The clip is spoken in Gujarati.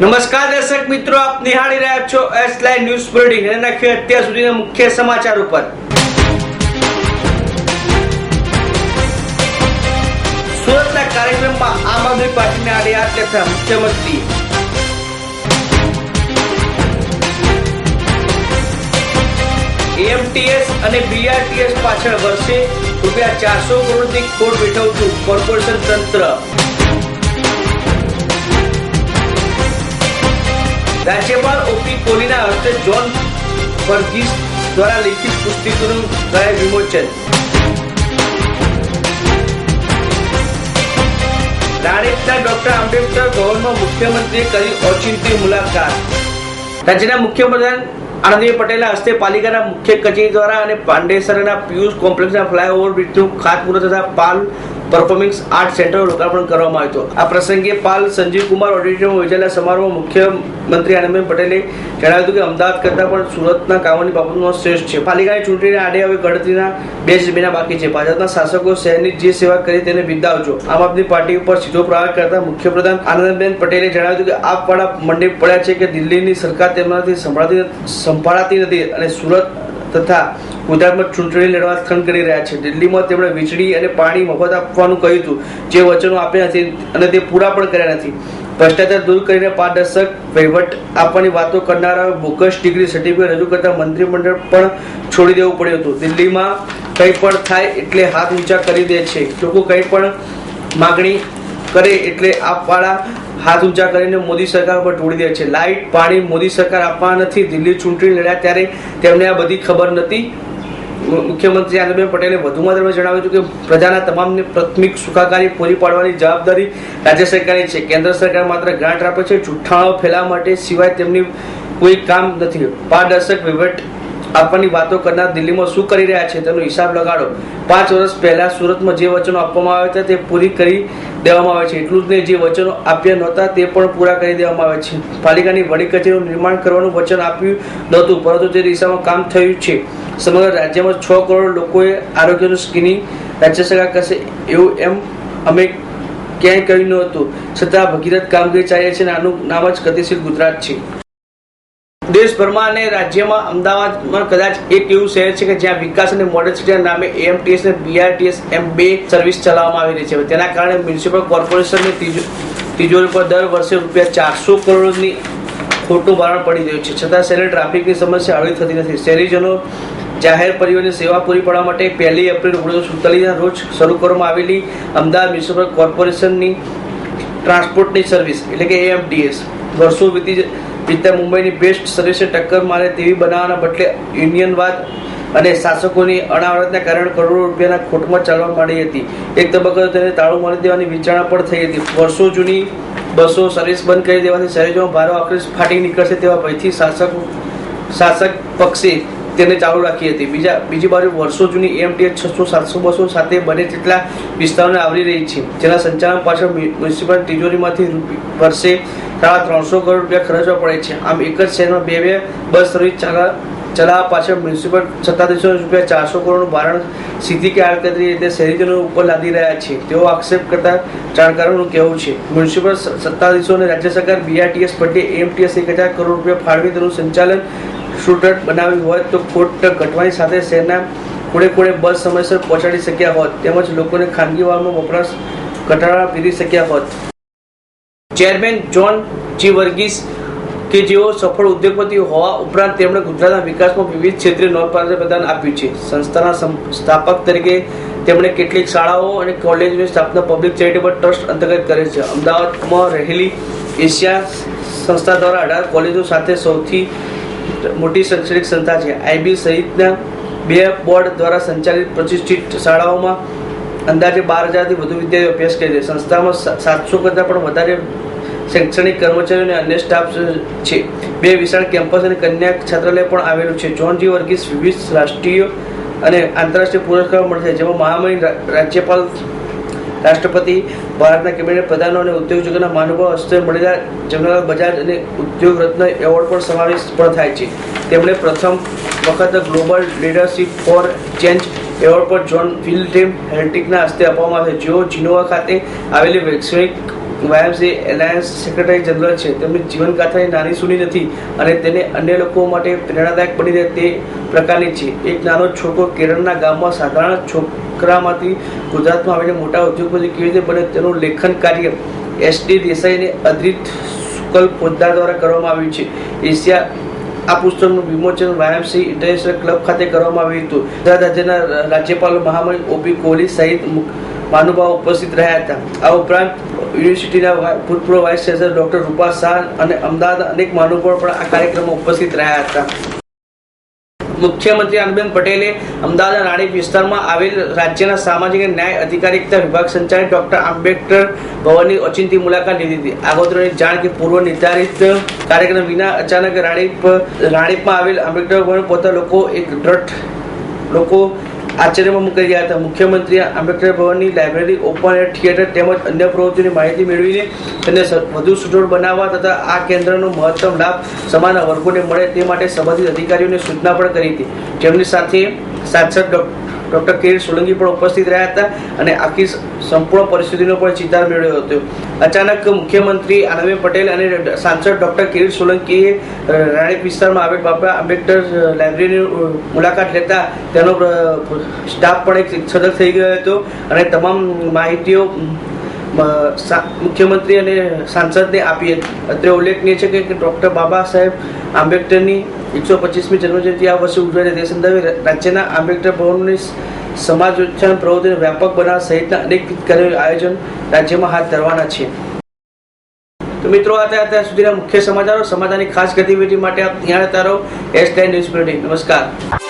નમસ્કાર દર્શક મિત્રો, આપ નિહાળી રહ્યા છો એસ લાઈન ન્યૂઝ બુલેટિન અને નાખીએ અત્યાર સુધીના મુખ્ય સમાચાર ઉપર. સુરતના કાર્યક્રમમાં આમ આદમી પાર્ટીને આડી હાથ લેતા મુખ્યમંત્રી એમટીએસ અને બીઆરટીએસ પાછળ વર્ષે રૂપિયા ચારસો કરોડની ખોટ વેઠવતું કોર્પોરેશન તંત્ર. રાજ્યપાલ ઓપી કોહલીના હસ્તે જોન વર્ગીસ દ્વારા લિખિત પુસ્તિકાનું કરાય વિમોચન. રાણીપના ડોક્ટર આંબેડકર ભવનમાં મુખ્યમંત્રીએ કરી ઓચિંતી મુલાકાત. રાજ્યના મુખ્યપ્રધાન આનંદીબેન પટેલના હસ્તે પાલિકાના મુખ્ય કચેરી દ્વારા અને પાંડેસરના પિયુષ કોમ્પ્લેક્સના ફ્લાયઓવર બ્રિજનું ખાતમુહૂર્ત તથા પાલ પરફોર્મિંગ આર્ટ સેન્ટરનું લોકાર્પણ કરવામાં આવ્યું હતું. આ પ્રસંગે પાલ સંજીવ કુમાર ઓડિટોરિયમમાં યોજાયેલા સમારોહમાં મુખ્યમંત્રી આનંદબેન પટેલે જણાવ્યું હતું કે અમદાવાદ કરતાં પણ સુરતના કામોની બાબતમાં શ્રેષ્ઠ છે. પાલિકાની ચૂંટણીના આડે હવે ગણતરીના બે જ મહિના બાકી છે. ભાજપના શાસકો શહેરની જે સેવા કરી તેને બિરદાવજો આમ આદમી પાર્ટી ઉપર સીધો પ્રહાર કરતા મુખ્યપ્રધાન આનંદબેન પટેલે જણાવ્યું હતું કે આપવાળા મંડી પડ્યા છે કે દિલ્હીની સરકાર તેમનાથી સંભાળાતી સંભાળાતી નથી અને સુરત તથા ગુજરાતમાં ચૂંટણી લડવા ખંડ કરી રહ્યા છે. દિલ્હીમાં તેમણે વીજળી અને પાણી મફત આપવાનું કહ્યું હતું. જે વચનો આપ્યા નથી અને તે પૂરા પણ કર્યા નથી. ભ્રષ્ટાચાર દૂર કરીને પારદર્શક વહીવટ આપવાની વાતો કરનારા બોગસ ડિગ્રી સર્ટિફિકેટ રજૂ કરતા મંત્રીમંડળ પણ છોડી દેવું પડ્યું હતું. દિલ્હીમાં કંઈ પણ થાય એટલે હાથ ઊંચા કરી દે છે. લોકો કંઈ પણ માગણી કરે એટલે આપવાળા હાથ ઊંચા કરીને મોદી સરકાર પર ઢોળી દે છે. લાઇટ, પાણી મોદી સરકાર આપવા નથી. દિલ્હી ચૂંટણી લડ્યા ત્યારે તેમને આ બધી ખબર નથી. મુખ્યમંત્રી આનંદબેન પટેલે વધુમાં તેમણે જણાવ્યું હતું કે પ્રજાના તમામને પ્રાથમિક સુખાકારી પૂરી પાડવાની જવાબદારી રાજ્ય સરકારની છે. કેન્દ્ર સરકાર માત્ર ગ્રાન્ટ આપે છે જુઠ્ઠાણો ફેલાવવા માટે સિવાય તેમની કોઈ કામ નથી. પારદર્શક વહીવટ આપવાની વાતો કરનાર દિલ્હીમાં શું કરી રહ્યા છે તેનો હિસાબ લગાડો. પાંચ વર્ષ પહેલા સુરતમાં જે વચનો આપવામાં આવ્યા હતા તે પૂરી કરી દેવામાં આવે છે. એટલું જ નહીં, જે વચનો આપ્યા નહોતા તે પણ પૂરા કરી દેવામાં આવે છે. પાલિકાની વડી કચેરીનું નિર્માણ કરવાનું વચન આપ્યું નહોતું, પરંતુ તે દિશામાં કામ થયું છે. સમગ્ર રાજ્યમાં છ કરોડ લોકોએ આરોગ્યનું સ્કીનિંગ રાજ્ય સરકાર કરશે એવું એમ અમે ક્યાંય કહ્યું નહોતું છતાં ભગીરથ કામગીરી ચાલી છે અને આનું નામ જ ગતિશીલ ગુજરાત છે. દેશભરમાં અને રાજ્યમાં અમદાવાદમાં કદાચ એક એવું શહેર છે કે જ્યાં વિકાસ અને મોડલ સિટીના નામે એએમટીએસ અને બીઆરટીએસ એમ બે સર્વિસ ચલાવવામાં આવી રહી છે. તેના કારણે મ્યુનિસિપલ કોર્પોરેશનની તિજો- તિજોરી પર દર વર્ષે રૂપિયા ચારસો કરોડની ખોટું ભારણ પડી રહ્યું છે. છતાં શહેરે ટ્રાફિકની સમસ્યા હળવી થતી નથી. શહેરીજનો જાહેર પરિવહનની સેવા પૂરી પાડવા માટે પહેલી એપ્રિલ ઓગણીસો સુડતાલીસના રોજ શરૂ કરવામાં આવેલી અમદાવાદ મ્યુનિસિપલ કોર્પોરેશનની ટ્રાન્સપોર્ટની સર્વિસ, એટલે કે એએમટીએસ વર્ષો વીતી વીતતા મુંબઈની બેસ્ટ સર્વિસને ટક્કર મારે તેવી બનાવવાના બદલે યુનિયનવાદ અને શાસકોની અનાવરતના કારણે કરોડો રૂપિયાના ખોટમાં ચાલવા માંડી હતી. એક તબક્કે તેને તાળું મારી દેવાની વિચારણા પણ થઈ હતી. વર્ષો જૂની બસો સર્વિસ બંધ કરી દેવાથી શહેરીજોમાં ભારે આક્રોશ ફાટી નીકળશે તેવા ભયથી શાસક શાસક પક્ષે તેને ચાલુ રાખી હતી. બીજા, બીજી બાજુ વર્ષો જૂની એમટીએચ છસો, સાતસો, બસો સાથે બને તેટલા વિસ્તારોને આવરી રહી છે. જેના સંચાલન પાછળ મ્યુ- મ્યુનિસિપલ તિજોરીમાંથી વર્ષે સાડા ત્રણસો કરોડ રૂપિયા ખર્ચવા પડે છે. આમ એક જ શહેરમાં બે બે બસ સર્વિસ ચલા, ચલાવવા પાછળ મ્યુનિસિપલ સત્તાધીશો રૂપિયા ચારસો કરોડનું ભારણ સીધી કે આડકતરી રીતે શહેરીજનો ઉપર લાદી રહ્યા છે. તેઓ આક્ષેપ કરતા જાણકારોનું કહેવું છે. મ્યુનિસિપલ સ- સત્તાધીશો અને રાજ્ય સરકાર બીઆરટીએસ પટ્ટે એમટીએસ એક હજાર કરોડ રૂપિયા ફાળવી તેનું સંચાલન શૂટટ બનાવી હોત તો ખોટ ઘટવાની સાથે શહેરના કોડે કોડે બસ સમયસર પહોંચાડી શક્યા હોત, તેમજ લોકોને ખાનગી વાહનનો વપરાશ ઘટાડવા પીરી શક્યા હોત. ચેરમેન જોન જી વર્ગીસ કે જેઓ સફળ ઉદ્યોગપતિ હોવા ઉપરાંત તેમણે ગુજરાતના વિકાસમાં વિવિધ ક્ષેત્રે નોંધપાત્ર પ્રદાન આપ્યું છે. સંસ્થાના સ્થાપક તરીકે તેમણે કેટલીક શાળાઓ અને કોલેજની સ્થાપના પબ્લિક ચેરિટેબલ ટ્રસ્ટ અંતર્ગત કરે છે. અમદાવાદમાં રહેલી એશિયા સંસ્થા દ્વારા અઢાર કોલેજો સાથે સૌથી મોટી શૈક્ષણિક સંસ્થા છે. આઈબી સહિતના બે બોર્ડ દ્વારા સંચાલિત પ્રતિષ્ઠિત શાળાઓમાં અંદાજે બાર હજારથી વધુ વિદ્યાર્થીઓ અભ્યાસ કરે છે. સંસ્થામાં સાતસો કરતાં પણ વધારે શૈક્ષણિક કર્મચારીઓ અને અન્ય સ્ટાફ છે. બે વિશાળ કેમ્પસ અને કન્યા છાત્રાલય પણ આવેલું છે. જોન જી વર્ગીસ વિવિધ રાષ્ટ્રીય અને આંતરરાષ્ટ્રીય પુરસ્કારો મળશે જેમાં મહામહિમ રાજ્યપાલ રાષ્ટ્રપતિ ભારતના કેબિનેટ પ્રધાનો અને ઉદ્યોગ જગતના મહાનુભાવ હસ્તે મળેલા જનરલ બજાજ અને ઉદ્યોગ રત્ન એવોર્ડ પણ સમાવેશ પણ થાય છે. તેમણે પ્રથમ વખત global leadership for change award પર જોન ટીમ હેલ્ટિકના હસ્તે આપવામાં આવે જેઓ જીનોવા ખાતે આવેલી વૈશ્વિક વાયમસી એલાયન્સ સેક્રેટરી જનરલ છે. તેમની જીવનગાથાની નાની સૂની નથી અને તેને અન્ય લોકો માટે પ્રેરણાદાયક બની રહે તે પ્રકારની છે. એક નાનો છોકરો કેરળના ગામમાં સાધારણ છોકરામાંથી ગુજરાતમાં આવીને મોટા ઉદ્યોગપતિ કેવી રીતે બને તેનું લેખન કાર્ય એસ ડી દેસાઈને અદ્રિત શુકલ પોદ્દાર દ્વારા કરવામાં આવ્યું છે. એશિયા આ પુસ્તકનું વિમોચન વાયમસી ઇન્ટરનેશનલ ક્લબ ખાતે કરવામાં આવ્યું હતું. ગુજરાત રાજ્યના રાજ્યપાલ મહામંત્રી ઓપી કોહલી સહિત મહાનુભાવો ઉપસ્થિત રહ્યા હતા. આ ઉપરાંત યુનિવર્સિટીના ભૂતપૂર્વ vice chancellor doctor Rupa Shah અને અમદાવાદ અનેક મહાનુભાવો પણ આ કાર્યક્રમમાં ઉપસ્થિત રહ્યા હતા. મુખ્યમંત્રી આનંદબેન પટેલે અમદાવાદના રાણીપ વિસ્તારમાં આવેલ રાજ્યના સામાજિક ન્યાય અધિકારિકતા વિભાગ સંચાલક ડોક્ટર આંબેડકર ભવનની ઓચિંતી મુલાકાત લીધી હતી. આગોતરાની જાણ કે પૂર્વ નિર્ધારિત કાર્યક્રમ વિના અચાનક રાણીપ, રાણીપમાં આવેલ આંબેડકર ભવન પોતા લોકો એક દ્રઢ, લોકો આશ્ચર્યમાં મુકાઈ ગયા હતા. મુખ્યમંત્રીએ આંબેડકર ભવનની લાઇબ્રેરી, ઓપન એર થિયેટર તેમજ અન્ય પ્રવૃત્તિઓની માહિતી મેળવીને તેને વધુ સુદૃઢ બનાવવા તથા આ કેન્દ્રનો મહત્તમ લાભ સમાન વર્ગોને મળે તે માટે સંબંધિત અધિકારીઓને સૂચના પણ કરી હતી. જેમની સાથે સાંસદ ડોક- ડોક્ટર કિરીટ સોલંકી પણ ઉપસ્થિત રહ્યા હતા અને આખી સંપૂર્ણ પરિસ્થિતિનો પણ ચિતાર મેળવ્યો હતો. અચાનક મુખ્યમંત્રી આનંદભાઈ પટેલ અને સાંસદ ડૉક્ટર કિરીટ સોલંકીએ રાણીપ વિસ્તારમાં આવેલ બાબા આંબેડકર લાઇબ્રેરીની મુલાકાત લેતા તેનો સ્ટાફ પણ એક સદગ થઈ ગયો હતો અને તમામ માહિતીઓ મુખ્યમંત્રી અને સાંસદને આપી હતી. અત્રે ઉલ્લેખનીય છે કે ડૉક્ટર બાબા સાહેબ આંબેડકરની એકસો પચીસમી જન્મજયંતિ આ વર્ષે ઉજવાય તે સંદર્ભે રાજ્યના આંબેડકર ભવનની સમાજ ઉત્થાન પ્રવૃત્તિને વ્યાપક બનાવવા સહિતના અનેક કાર્યો આયોજન રાજ્યમાં હાથ ધરવાના છે. તો મિત્રો, આ અત્યાર સુધીના મુખ્ય સમાચારો. સમાચારની ખાસ ગતિવિધિ માટે આપ ત્યાં રહો એસ ન્યૂઝ બુલેટિન નમસ્કાર.